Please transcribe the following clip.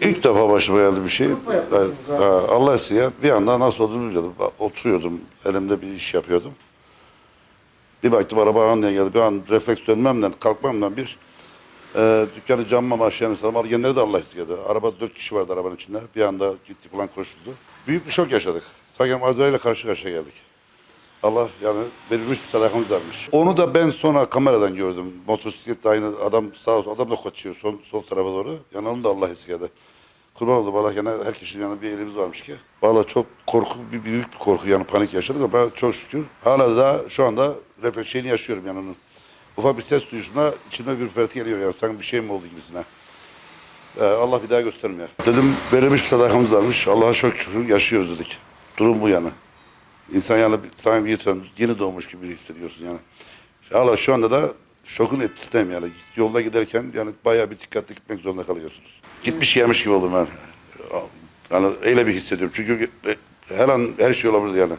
İlk defa başıma geldi bir şey. Allah ya. Bir anda nasıl olduğunu bilmiyordum. Oturuyordum. Elimde bir iş yapıyordum. Bir baktım araba anlıya geldi. Bir an refleks dönmemden, kalkmamdan bir e, dükkanı camma başlayan insanlar. Malgenleri de Allah esirgedi. Araba dört kişi vardı arabanın içinde. Bir anda gitti falan koşuldu. Büyük bir şok yaşadık. Sanki Azrail'le karşı karşıya geldik. Allah yani verilmiş bir sadakamız varmış. Onu da ben sonra kameradan gördüm. Motosikletle aynı adam sağ olsun adam da kaçıyor sol, sol tarafa doğru. Yani onu da Allah esirgedi. Kurban oldu valla yani herkesin yanında bir elimiz varmış ki. Valla çok korku, bir büyük bir korku yani panik yaşadık ama çok şükür hala da şu anda refleks şeyini yaşıyorum yani onun. Ufak bir ses duyuşunda içime bir ürperti geliyor yani sanki bir şey mi oldu gibisine. Ee, Allah bir daha göstermiyor. Dedim verilmiş bir sadakamız varmış. Allah'a çok şükür yaşıyoruz dedik. Durum bu yani. İnsan yani sanki bir insan yeni doğmuş gibi hissediyorsun yani. Hala şu anda da şokun etkisindeyim yani. Yolda giderken yani bayağı bir dikkatli gitmek zorunda kalıyorsunuz. Gitmiş gelmiş gibi oldum ben. Yani öyle bir hissediyorum. Çünkü her an her şey olabilir yani.